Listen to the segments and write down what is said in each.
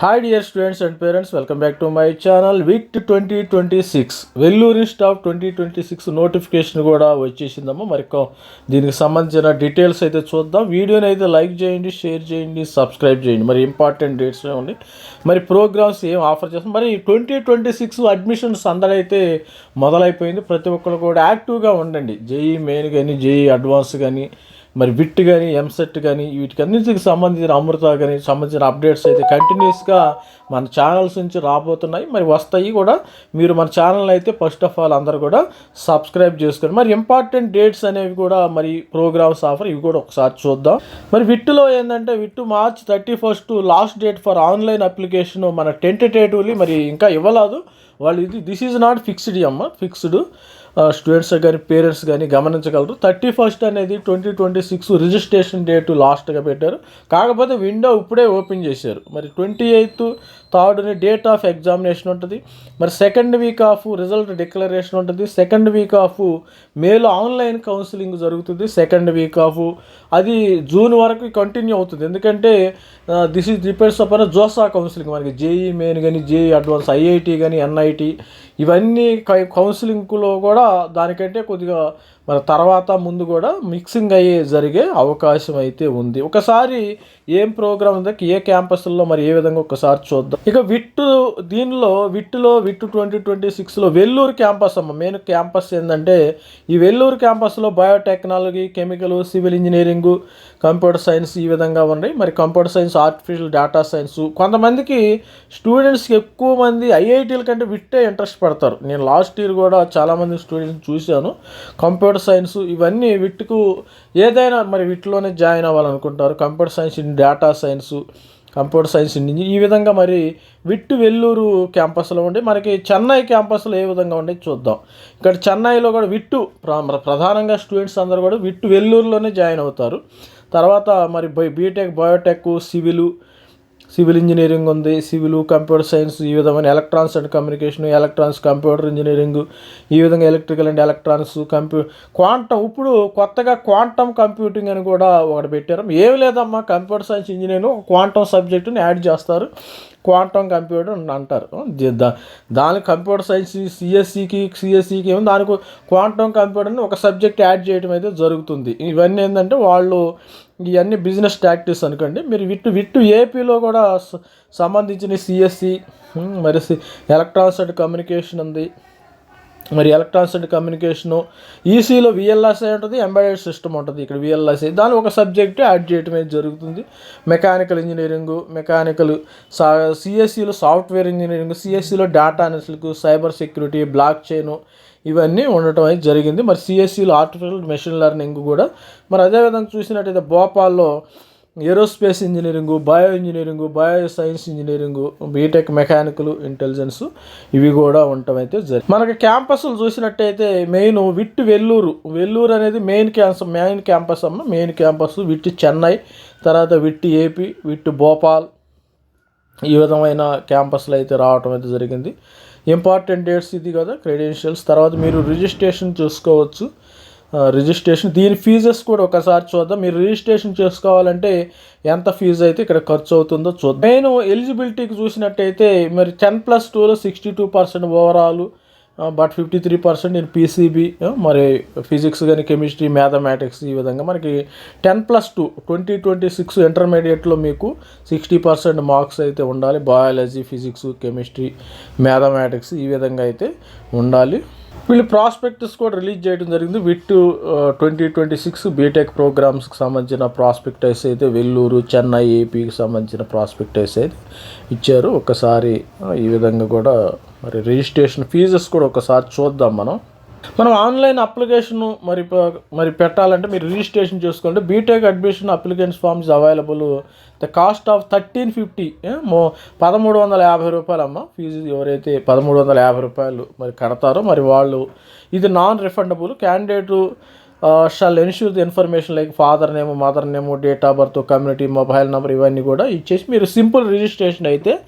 Hi dear students and parents welcome back to my channel VIT twenty twenty six Vellore staff twenty twenty six notification కూడా వచ్చేసిందమ్మా. మరి దీనికి సంబంధించిన details అయితే చూద్దాం. వీడియోని అయితే లైక్ చేయండి షేర్ చేయండి సబ్స్క్రైబ్ చేయండి. మరి ఇంపార్టెంట్ డేట్స్ ఉంది మరి ప్రోగ్రామ్స్ ఏం ఆఫర్ చేస్తాం? మరి ట్వంటీ ట్వంటీ సిక్స్ అడ్మిషన్స్ అందరైతే మొదలైపోయింది. ప్రతి ఒక్కరు కూడా యాక్టివ్గా ఉండండి. జేఈ మెయిన్ కానీ జేఈ అడ్వాన్స్ కానీ మరి విట్ కానీ ఎంసెట్ కానీ వీటికన్నింటికి సంబంధించిన అమృత కానీ సంబంధించిన అప్డేట్స్ అయితే కంటిన్యూస్గా మన ఛానల్స్ నుంచి రాబోతున్నాయి. మరి వస్తాయి కూడా. మీరు మన ఛానల్ అయితే ఫస్ట్ ఆఫ్ ఆల్ అందరు కూడా సబ్స్క్రైబ్ చేసుకోండి. మరి ఇంపార్టెంట్ డేట్స్ అనేవి కూడా మరి ప్రోగ్రామ్స్ ఆఫర్ ఇవి కూడా ఒకసారి చూద్దాం. మరి విట్టులో ఏంటంటే VIT March thirty first last date for online application మన టెంటేటివ్లీ మరి ఇంకా ఇవ్వలేదు. వాళ్ళు ఇది దిస్ ఈజ్ నాట్ ఫిక్స్డ్ అమ్మ ఫిక్స్డ్ స్టూడెంట్స్ కానీ పేరెంట్స్ కానీ గమనించగలరు. థర్టీ ఫస్ట్ అనేది twenty twenty six registration date లాస్ట్గా పెట్టారు. కాకపోతే విండో ఇప్పుడే ఓపెన్ చేశారు. మరి ట్వంటీ ఎయిత్ థర్డ్ని డేట్ ఆఫ్ ఎగ్జామినేషన్ ఉంటుంది. మరి second week of result declaration ఉంటుంది. సెకండ్ వీక్ ఆఫ్ మేలో ఆన్లైన్ కౌన్సిలింగ్ జరుగుతుంది. సెకండ్ వీక్ ఆఫ్ అది జూన్ వరకు కంటిన్యూ అవుతుంది. ఎందుకంటే this is depends upon JoSAA counselling మనకి జేఈ మెయిన్ కానీ జేఈ అడ్వాన్స్ ఐఐటి కానీ ఎన్ఐటి ఇవన్నీ కై- కౌన్సిలింగ్లో కూడా దానికంటే కొద్దిగా మన తర్వాత ముందు కూడా మిక్సింగ్ అయ్యే జరిగే అవకాశం అయితే ఉంది. ఒకసారి ఏం ప్రోగ్రామ్ ఉందో ఏ క్యాంపస్లో మరి ఏ విధంగా ఒకసారి చూద్దాం. ఇక విట్టు దీనిలో విట్టులో విట్టు ట్వంటీ ట్వంటీ సిక్స్లో వెల్లూరు క్యాంపస్ అమ్మ మెయిన్ క్యాంపస్ ఏంటంటే ఈ వెల్లూరు క్యాంపస్లో biotechnology chemical civil engineering computer science ఈ విధంగా ఉన్నాయి. మరి computer science artificial data science కొంతమందికి స్టూడెంట్స్కి ఎక్కువ మంది ఐఐటీల కంటే విట్టే ఇంట్రెస్ట్ పడతారు. నేను లాస్ట్ ఇయర్ కూడా చాలామంది స్టూడెంట్స్ చూశాను. కంప్యూటర్ కంప్యూటర్ సైన్స్ ఇవన్నీ విట్టుకు ఏదైనా మరి వీటిలోనే join అవ్వాలనుకుంటారు computer science in data science computer science in ఈ విధంగా మరి విట్టు వెల్లూరు క్యాంపస్లో ఉండి మనకి చెన్నై క్యాంపస్లో ఏ విధంగా ఉండే చూద్దాం. ఇక్కడ చెన్నైలో కూడా విట్టు ప్రధానంగా స్టూడెంట్స్ అందరూ కూడా విట్టు వెల్లూరులోనే జాయిన్ అవుతారు. తర్వాత మరి by- BTech biotech civil civil engineering ఉంది సివిల్ కంప్యూటర్ సైన్స్ ఈ విధమైన electronics and communication electronics computer engineering ఈ విధంగా ఎలక్ట్రికల్ అండ్ ఎలక్ట్రానిక్స్ కంప్యూ క్వాంటం ఇప్పుడు కొత్తగా క్వాంటం కంప్యూటింగ్ అని కూడా ఒకటి పెట్టారు. ఏమి లేదమ్మా కంప్యూటర్ సైన్స్ ఇంజనీరింగ్ క్వాంటం సబ్జెక్టుని యాడ్ చేస్తారు. క్వాంటమ్ కంప్యూటర్ అని అంటారు. దా- దాని కంప్యూటర్ సైన్స్ సిఎస్సికి సిఎస్సికి ఏమో దానికి క్వాంటమ్ కంప్యూటర్ని ఒక సబ్జెక్ట్ యాడ్ చేయడం అయితే జరుగుతుంది. ఇవన్నీ ఏంటంటే వాళ్ళు ఇవన్నీ బిజినెస్ టాక్టిక్స్ అనుకోండి. మీరు విట్టు విట్టు ఏపీలో కూడా సంబంధించిన సిఎస్సి మరి ఎలక్ట్రానిక్స్ అండ్ కమ్యూనికేషన్ ఉంది. మరి ఎలక్ట్రానిక్స్ అండ్ కమ్యూనికేషను ఈసీలో విఎల్ఎస్ఐ ఉంటుంది ఎంబెడెడ్ సిస్టమ్ ఉంటుంది. ఇక్కడ విఎల్ఎస్ఐ దాని ఒక సబ్జెక్ట్ యాడ్ చేయడం అయితే జరుగుతుంది. మెకానికల్ ఇంజనీరింగ్ మెకానికల్ సా సిఎస్సిలో software engineering సిఎస్సిలో data analytic cyber security blockchain ఇవన్నీ ఉండటం అయితే జరిగింది. మరి సిఎస్సిలో ఆర్టిఫిషియల్ మెషిన్ లెర్నింగ్ కూడా. మరి అదేవిధంగా చూసినట్టయితే భోపాల్లో aerospace engineering bio engineering bio science engineering BTech mechanical intelligence ఇవి కూడా ఉండటం అయితే జరిగింది. మనకి క్యాంపస్లు చూసినట్టయితే మెయిన్ విట్ వెల్లూరు. వెల్లూరు అనేది మెయిన్ క్యాంపస్ మెయిన్ క్యాంపస్ అమ్మ. మెయిన్ క్యాంపస్ విట్ చెన్నై తర్వాత విట్ ఏపీ విట్ భోపాల్ ఈ విధమైన క్యాంపస్లు అయితే రావటం అయితే జరిగింది. ఇంపార్టెంట్ డేట్స్ ఇది కదా క్రెడెన్షియల్స్. తర్వాత మీరు రిజిస్ట్రేషన్ చూసుకోవచ్చు. రిజిస్ట్రేషన్. దీని ఫీజెస్ కూడా ఒకసారి చూద్దాం. మీరు రిజిస్ట్రేషన్ చేసుకోవాలంటే ఎంత ఫీజు అయితే ఇక్కడ ఖర్చు అవుతుందో చూద్దాం. నేను ఎలిజిబిలిటీకి చూసినట్టయితే మరి టెన్ ప్లస్ టూలో sixty two percent overall but fifty three percent in PCB మరి ఫిజిక్స్ కానీ కెమిస్ట్రీ మ్యాథమెటిక్స్ ఈ విధంగా మనకి ten plus two twenty twenty six ఇంటర్మీడియట్లో మీకు సిక్స్టీ పర్సెంట్ మార్క్స్ అయితే ఉండాలి. బయాలజీ ఫిజిక్స్ కెమిస్ట్రీ మ్యాథమెటిక్స్ ఈ విధంగా అయితే ఉండాలి. వీళ్ళు ప్రాస్పెక్టస్ కూడా రిలీజ్ చేయడం జరిగింది. VIT twenty twenty six BTech ప్రోగ్రామ్స్కి సంబంధించిన ప్రాస్పెక్టైస్ అయితే వెల్లూరు చెన్నై ఏపీకి సంబంధించిన ప్రాస్పెక్టైస్ అయితే ఇచ్చారు. ఒకసారి ఈ విధంగా కూడా మరి రిజిస్ట్రేషన్ ఫీజెస్ కూడా ఒకసారి చూద్దాం మనం. మనం ఆన్లైన్ అప్లికేషన్ మరి ప- మరి పెట్టాలంటే మీరు రిజిస్ట్రేషన్ చేసుకోండి. BTech admission application forms available. The cost of thirteen fifty మో పదమూడు వందల యాభై రూపాయలు అమ్మ ఫీజు ఎవరైతే పదమూడు వందల యాభై రూపాయలు మరి కడతారో మరి వాళ్ళు ఇది non refundable. Candidate shall ensure the information like father name mother name date of birth community mobile number ఇవన్నీ కూడా ఇచ్చేసి మీరు సింపుల్ రిజిస్ట్రేషన్ అయితే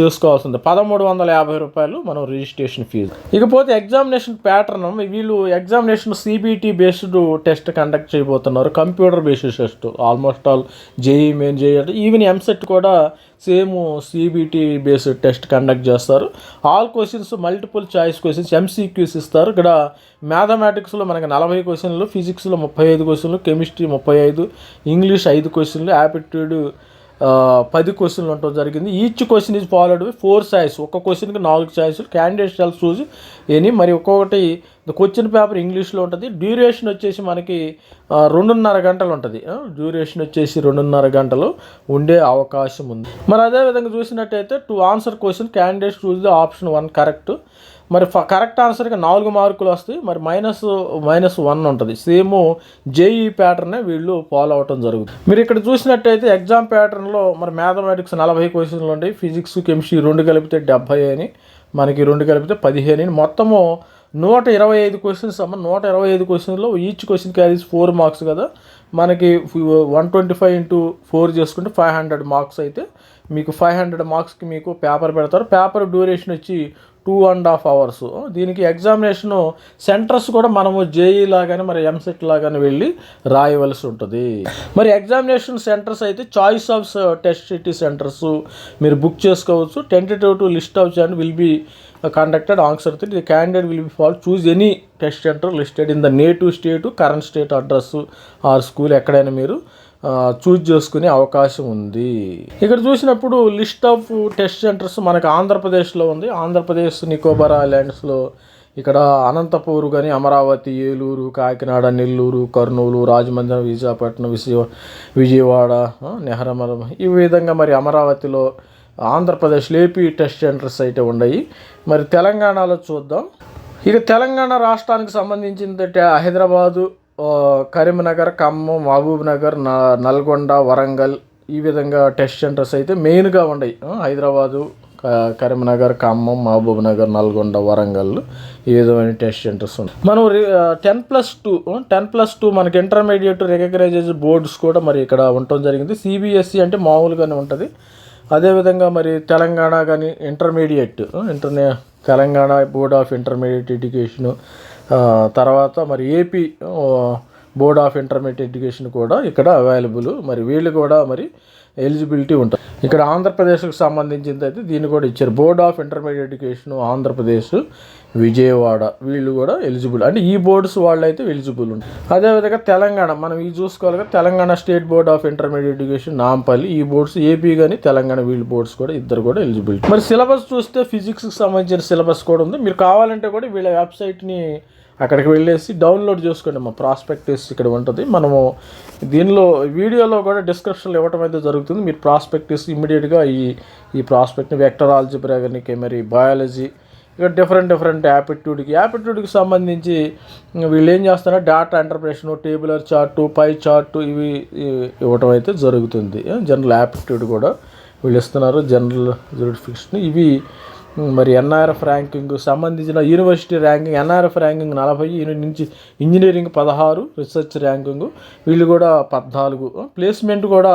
చేసుకోవాల్సింది. పదమూడు వందల యాభై రూపాయలు మనం రిజిస్ట్రేషన్ ఫీజు. ఇకపోతే ఎగ్జామినేషన్ ప్యాటర్న్ వీళ్ళు examination CBT based test conduct చేయబోతున్నారు. Computer based test. Almost all JEE main JEE even EAMCET కూడా same CBT based test conduct చేస్తారు. All questions multiple choice questions MCQs ఇస్తారు. ఇక్కడ మ్యాథమెటిక్స్లో మనకి నలభై క్వశ్చన్లు ఫిజిక్స్లో ముప్పై ఐదు క్వశ్చన్లు కెమిస్ట్రీ ముప్పై ఐదు ఇంగ్లీష్ ఐదు క్వశ్చన్లు యాప్టిట్యూడ్ పది క్వశ్చన్లు ఉండటం జరిగింది. Each question is followed by four choice ఒక క్వశ్చన్కి నాలుగు choice candidate shall choose any మరి ఒక్కొక్కటి క్వశ్చన్ పేపర్ ఇంగ్లీష్లో ఉంటుంది. డ్యూరేషన్ వచ్చేసి మనకి రెండున్నర గంటలు ఉంటుంది. డ్యూరేషన్ వచ్చేసి రెండున్నర గంటలు ఉండే అవకాశం ఉంది. మరి అదే విధంగా చూసినట్టయితే to answer question candidate choose the option one correct మరి ఫ- కరెక్ట్ ఆన్సర్కి నాలుగు మార్కులు వస్తాయి. మరి మైనస్ మైనస్ వన్ ఉంటుంది. సేమ్ జేఈ ప్యాటర్నే వీళ్ళు ఫాలో అవటం జరుగుతుంది. మీరు ఇక్కడ చూసినట్టయితే ఎగ్జామ్ ప్యాటర్న్లో మరి మ్యాథమెటిక్స్ నలభై క్వశ్చన్లు ఉంటాయి. ఫిజిక్స్ కెమిస్ట్రీ రెండు కలిపితే డెబ్బై అని మనకి రెండు కలిపితే పదిహేను అని. మొత్తము నూట ఇరవై ఐదు క్వశ్చన్స్ అమ్మ నూట ఇరవై ఐదు క్వశ్చన్లో each question carries four marks కదా. మనకి one twenty five into four చేసుకుంటే ఫైవ్ హండ్రెడ్ మార్క్స్ అయితే మీకు ఫైవ్ హండ్రెడ్ మార్క్స్కి మీకు పేపర్ పెడతారు. పేపర్ డ్యూరేషన్ వచ్చి టూ అండ్ హాఫ్ అవర్స్. దీనికి ఎగ్జామినేషను సెంటర్స్ కూడా మనము జేఈ లాగానే మరి ఎంసెట్ లాగానే వెళ్ళి రాయవలసి ఉంటుంది. మరి ఎగ్జామినేషన్ సెంటర్స్ అయితే choice of test city centres మీరు బుక్ చేసుకోవచ్చు. Tentative to list of and will be conducted answer the candidate will be fall choose any test centre listed in the native state current state address or school ఎక్కడైనా మీరు choose చేసుకునే అవకాశం ఉంది. ఇక్కడ చూసినప్పుడు list of test centres మనకు ఆంధ్రప్రదేశ్లో ఉంది. ఆంధ్రప్రదేశ్ నికోబార్ ఐలాండ్స్లో ఇక్కడ అనంతపూర్ కానీ అమరావతి ఏలూరు కాకినాడ నెల్లూరు కర్నూలు రాజమండ్రి విశాఖపట్నం విజయ విజయవాడ ఆ, నెహరమరం ఈ విధంగా మరి అమరావతిలో ఆంధ్రప్రదేశ్లో ఏపీ టెస్ట్ సెంటర్స్ అయితే ఉన్నాయి. మరి తెలంగాణలో చూద్దాం. ఇక తెలంగాణ రాష్ట్రానికి సంబంధించిన హైదరాబాదు కరీంనగర్ ఖమ్మం మహబూబ్ నగర్ నల్గొండ వరంగల్ ఈ విధంగా టెస్ట్ సెంటర్స్ అయితే మెయిన్గా ఉన్నాయి. హైదరాబాదు కరీంనగర్ ఖమ్మం మహబూబ్ నగర్ నల్గొండ వరంగల్ ఈ విధమైన టెస్ట్ సెంటర్స్ ఉన్నాయి. మనం ten plus two ten plus two మనకి ఇంటర్మీడియట్ రికగ్నైజ్ బోర్డ్స్ కూడా మరి ఇక్కడ ఉండటం జరిగింది. సిబిఎస్ఈ అంటే మామూలుగానే ఉంటుంది. అదేవిధంగా మరి తెలంగాణ కానీ intermediate ఇంటర్నే Telangana board of intermediate education తర్వాత మరి AP board of intermediate education కూడా ఇక్కడ అవైలబుల్. మరి వీళ్ళు కూడా మరి ఎలిజిబిలిటీ ఉంటుంది. ఇక్కడ ఆంధ్రప్రదేశ్కి సంబంధించింది అయితే దీన్ని కూడా ఇచ్చారు. Board of intermediate education Andhra Pradesh Vijayawada వీళ్ళు కూడా ఎలిజిబుల్. అంటే ఈ బోర్డ్స్ వాళ్ళు అయితే ఎలిజిబుల్ ఉంటారు అదేవిధంగా తెలంగాణ మనం ఇది చూసుకోవాలి కదా Telangana state board of intermediate education Nampally ఈ బోర్డ్స్ ఏపీ కానీ తెలంగాణ వీళ్ళు బోర్డ్స్ కూడా ఇద్దరు కూడా ఎలిజిబిలిటీ. మరి సిలబస్ చూస్తే ఫిజిక్స్కి సంబంధించిన సిలబస్ కూడా ఉంది. మీరు కావాలంటే కూడా వీళ్ళ వెబ్సైట్ని అక్కడికి వెళ్ళేసి డౌన్లోడ్ చేసుకోండి మా ప్రాస్పెక్టిస్ ఇక్కడ ఉంటుంది. మనము దీనిలో వీడియోలో కూడా డిస్క్రిప్షన్లో ఇవ్వటం అయితే జరుగుతుంది. మీరు ప్రాస్పెక్టిస్ ఇమీడియట్గా ఈ ఈ ప్రాస్పెక్ట్ని వెక్టర్ ఆల్జిబ్రా కానీ బయాలజీ ఇక డిఫరెంట్ డిఫరెంట్ యాపిట్యూడ్కి యాపిట్యూడ్కి సంబంధించి వీళ్ళు ఏం చేస్తారో data interpretation tabular chart pie chart ఇవి ఇవ్వటం అయితే జరుగుతుంది. జనరల్ యాపిట్యూడ్ కూడా వీళ్ళు ఇస్తున్నారు. జనరల్ జుడిఫికేషన్ ఇవి మరి ఎన్ఆర్ఎఫ్ ర్యాంకింగ్ సంబంధించిన యూనివర్సిటీ ర్యాంకింగ్ ఎన్ఆర్ఎఫ్ ర్యాంకింగ్ నలభై నుంచి ఇంజనీరింగ్ పదహారు రీసెర్చ్ ర్యాంకింగ్ వీళ్ళు కూడా పద్నాలుగు. ప్లేస్మెంట్ కూడా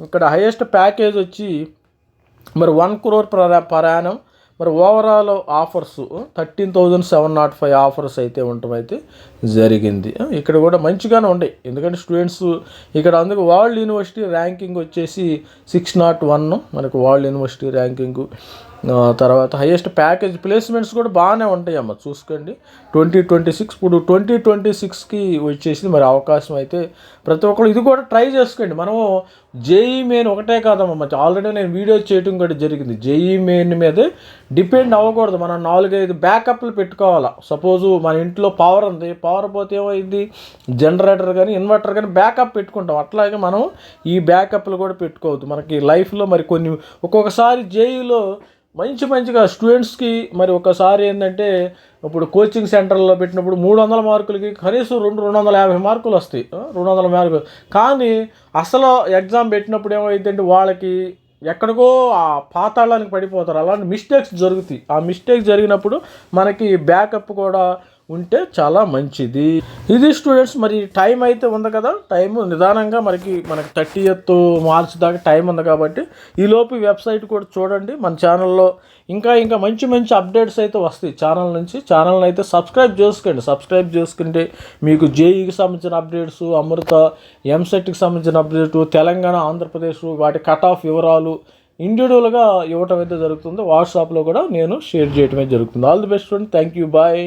ఇక్కడ హైయెస్ట్ ప్యాకేజ్ వచ్చి మరి వన్ క్రోర్ ప్రయాణం మరి overall offers thirteen thousand seven nought five offers అయితే ఉండటం అయితే జరిగింది. ఇక్కడ కూడా మంచిగానే ఉన్నాయి ఎందుకంటే స్టూడెంట్స్ ఇక్కడ అందుకు వరల్డ్ యూనివర్సిటీ ర్యాంకింగ్ వచ్చేసి సిక్స్ నాట్ వన్ మనకు వరల్డ్ యూనివర్సిటీ ర్యాంకింగ్ తర్వాత హయ్యెస్ట్ ప్యాకేజ్ ప్లేస్మెంట్స్ కూడా బాగానే ఉంటాయి అమ్మ చూసుకోండి. ట్వంటీ ట్వంటీ సిక్స్ ఇప్పుడు ట్వంటీ ట్వంటీ సిక్స్కి వచ్చేసి మరి అవకాశం అయితే ప్రతి ఒక్కరు ఇది కూడా ట్రై చేసుకోండి. మనము జేఈ మెయిన్ ఒకటే కాదమ్మా ఆల్రెడీ నేను వీడియో చేయటం కూడా జరిగింది. జేఈ మెయిన్ మీదే డిపెండ్ అవ్వకూడదు. మనం నాలుగైదు బ్యాకప్లు పెట్టుకోవాలా. సపోజు మన ఇంట్లో పవర్ ఉంది. పవర్ పోతే ఏమైంది? జనరేటర్ కానీ ఇన్వర్టర్ కానీ బ్యాకప్ పెట్టుకుంటాం. అట్లాగే మనం ఈ బ్యాకప్లు కూడా పెట్టుకోవద్దు. మనకి లైఫ్లో మరి కొన్ని ఒక్కొక్కసారి జేఈలో మంచి మంచిగా స్టూడెంట్స్కి మరి ఒకసారి ఏంటంటే ఇప్పుడు కోచింగ్ సెంటర్లో పెట్టినప్పుడు మూడు వందల మార్కులకి కనీసం రెండు రెండు వందల యాభై మార్కులు వస్తాయి. రెండు వందల మార్కులు. కానీ అసలు ఎగ్జామ్ పెట్టినప్పుడు ఏమైందంటే వాళ్ళకి ఎక్కడికో ఆ పాతాళానికి పడిపోతారు. అలాంటి మిస్టేక్స్ జరుగుతాయి. ఆ మిస్టేక్ జరిగినప్పుడు మనకి బ్యాకప్ కూడా ఉంటే చాలా మంచిది. ఇది స్టూడెంట్స్ మరి టైం అయితే ఉంది కదా? టైం నిదానంగా మనకి మనకి థర్టీ ఎత్ మార్చ్ దాకా టైం ఉంది కాబట్టి ఈలోపు వెబ్సైట్ కూడా చూడండి. మన ఛానల్లో ఇంకా ఇంకా మంచి మంచి అప్డేట్స్ అయితే వస్తాయి ఛానల్ నుంచి. ఛానల్ని అయితే సబ్స్క్రైబ్ చేసుకోండి. సబ్స్క్రైబ్ చేసుకుంటే మీకు జేఈకి సంబంధించిన అప్డేట్స్ అమృత ఎంసెట్కి సంబంధించిన అప్డేట్ తెలంగాణ ఆంధ్రప్రదేశ్ వాటి కట్ ఆఫ్ వివరాలు ఇండివిజువల్గా ఇవ్వటం అయితే జరుగుతుంది. వాట్సాప్లో కూడా నేను షేర్ చేయటమే జరుగుతుంది. All the best thank you bye